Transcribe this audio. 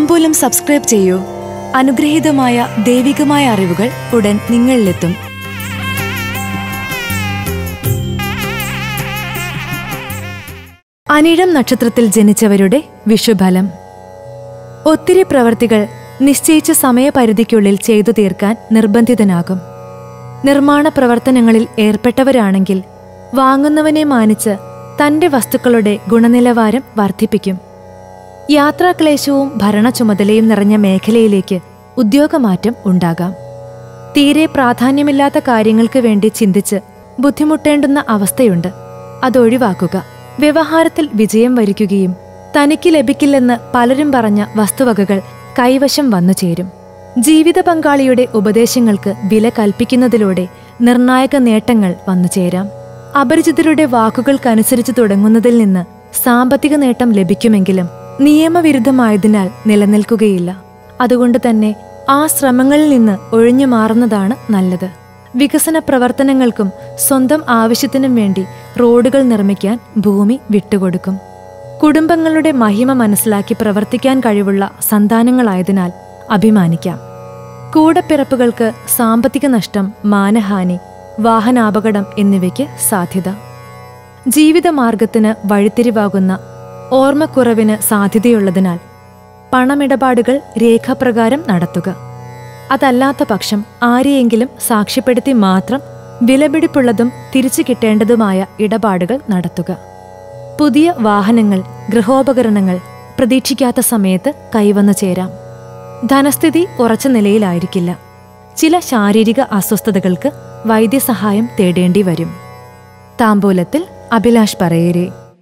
താമ്പൂലം subscribe ചെയ്യൂ. അനുഗ്രഹീതമായ ദൈവികമായ അറിവുകൾ ഉടൻ നിങ്ങളിലെത്തും. അനിഴം നക്ഷത്രത്തിൽ ജനിച്ചവരുടെ വിഷുഫലം. ഒത്തിരി പ്രവർത്തികൾ നിശ്ചയിച്ച സമയപരിധിക്കുള്ളിൽ ചെയ്തു തീർക്കാൻ നിർബന്ധിതനാകും. നിർമ്മാണ പ്രവർത്തനങ്ങളിൽ ഏർപ്പെട്ടവരാണെങ്കിൽ വാങ്ങുന്നവനെ മാനിച്ച് തന്റെ വസ്തുക്കളുടെ ഗുണനിലവാരം വർദ്ധിപ്പിക്കും. യാത്രാക്ലേശവും ഭരണ ചുമതലയും നിറഞ്ഞ മേഖലയിലേക്ക് ഉദ്യോഗമാറ്റം ഉണ്ടാകാം. തീരെ പ്രാധാന്യമില്ലാത്ത കാര്യങ്ങൾക്ക് വേണ്ടി ചിന്തിച്ച് ബുദ്ധിമുട്ടേണ്ടുന്ന അവസ്ഥയുണ്ട്. അതൊഴിവാക്കുക വ്യവഹാരത്തിൽ വിജയം വരിക്കുകയും തനിക്ക് ലഭിക്കില്ലെന്ന് പലരും പറഞ്ഞ വസ്തുവകകൾ കൈവശം വന്നു ചേരും. ജീവിത പങ്കാളിയുടെ ഉപദേശങ്ങൾക്ക് വില കൽപ്പിക്കുന്നതിലൂടെ നിർണായക നേട്ടങ്ങൾ വന്നു ചേരാം. അപരിചിതരുടെ വാക്കുകൾക്കനുസരിച്ച് തുടങ്ങുന്നതിൽ നിന്ന് സാമ്പത്തിക നേട്ടം ലഭിക്കുമെങ്കിലും നിയമവിരുദ്ധമായതിനാൽ നിലനിൽക്കുകയില്ല. അതുകൊണ്ട് തന്നെ ആ ശ്രമങ്ങളിൽ നിന്ന് ഒഴിഞ്ഞു മാറുന്നതാണ് നല്ലത്. വികസന പ്രവർത്തനങ്ങൾക്കും സ്വന്തം ആവശ്യത്തിനും വേണ്ടി റോഡുകൾ നിർമ്മിക്കാൻ ഭൂമി വിട്ടുകൊടുക്കും. കുടുംബങ്ങളുടെ മഹിമ മനസ്സിലാക്കി പ്രവർത്തിക്കാൻ കഴിവുള്ള സന്താനങ്ങളായതിനാൽ അഭിമാനിക്കാം. കൂടപ്പിറപ്പുകൾക്ക് സാമ്പത്തിക നഷ്ടം മാനഹാനി വാഹനാപകടം എന്നിവയ്ക്ക് സാധ്യത. ജീവിതമാർഗത്തിന് വഴിത്തിരിവാകുന്ന ഓർമ്മക്കുറവിന് സാധ്യതയുള്ളതിനാൽ പണമിടപാടുകൾ രേഖാപ്രകാരം നടത്തുക. അതല്ലാത്ത പക്ഷം ആരെയെങ്കിലും സാക്ഷ്യപ്പെടുത്തി മാത്രം വിലപിടിപ്പുള്ളതും തിരിച്ചു കിട്ടേണ്ടതുമായ ഇടപാടുകൾ നടത്തുക. പുതിയ വാഹനങ്ങൾ ഗൃഹോപകരണങ്ങൾ പ്രതീക്ഷിക്കാത്ത സമയത്ത് കൈവന്നു ചേരാം. ധനസ്ഥിതി ഉറച്ച നിലയിലായിരിക്കില്ല. ചില ശാരീരിക അസ്വസ്ഥതകൾക്ക് വൈദ്യസഹായം തേടേണ്ടി വരും താമ്പൂലത്തിൽ അഭിലാഷ് പറയേരെ.